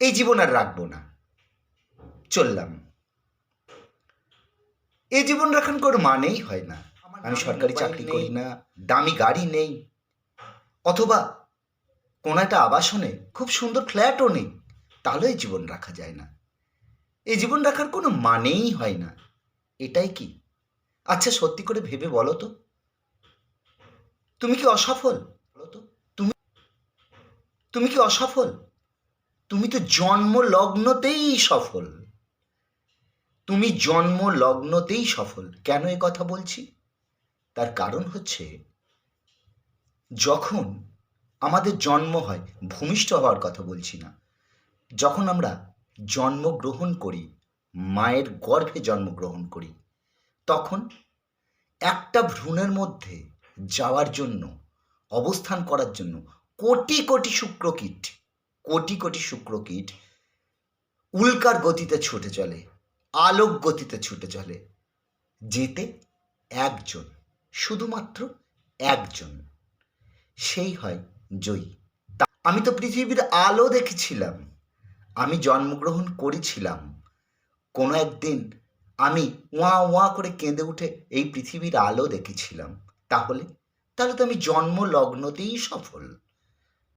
এই জীবন আর রাখব না। চললাম। এই জীবন রাখার কোনো মানেই হয় না। আমি সরকারি চাকরি করি না দামি গাড়ি নেই অথবা কোনো একটা আবাসনে খুব সুন্দর ফ্ল্যাটও নেই তাহলে এই জীবন রাখা যায় না। এই জীবন রাখার কোনো মানেই হয় না। এটাই কি? আচ্ছা সত্যি করে ভেবে বলো তো। তুমি কি অসফল? বলো তো। তুমি তুমি কি অসফল? তুমি তো জন্ম লগ্নতেই সফল। তুমি জন্ম লগ্নতেই সফল। কেন এ কথা বলছি? তার কারণ হচ্ছে, যখন আমাদের জন্ম হয়, ভূমিষ্ঠ হওয়ার কথা বলছি না, যখন আমরা জন্মগ্রহণ করি, মায়ের গর্ভে জন্মগ্রহণ করি, তখন একটা ভ্রূণের মধ্যে যাওয়ার জন্য, অবস্থান করার জন্য কোটি কোটি শুক্রকীট কোটি কোটি শুক্রকীট উল্কার গতিতে ছুটে চলে, আলোক গতিতে ছুটে চলে, যেতে একজন, শুধুমাত্র একজন। সেই হয় জয়ী। আমি তো পৃথিবীর আলো দেখেছিলাম, আমি জন্মগ্রহণ করেছিলাম। কোনো একদিন আমি ওয়া ওয়া করে কেঁদে উঠে এই পৃথিবীর আলো দেখেছিলাম। তাহলে তাহলে তো আমি জন্ম লগ্নতেই সফল।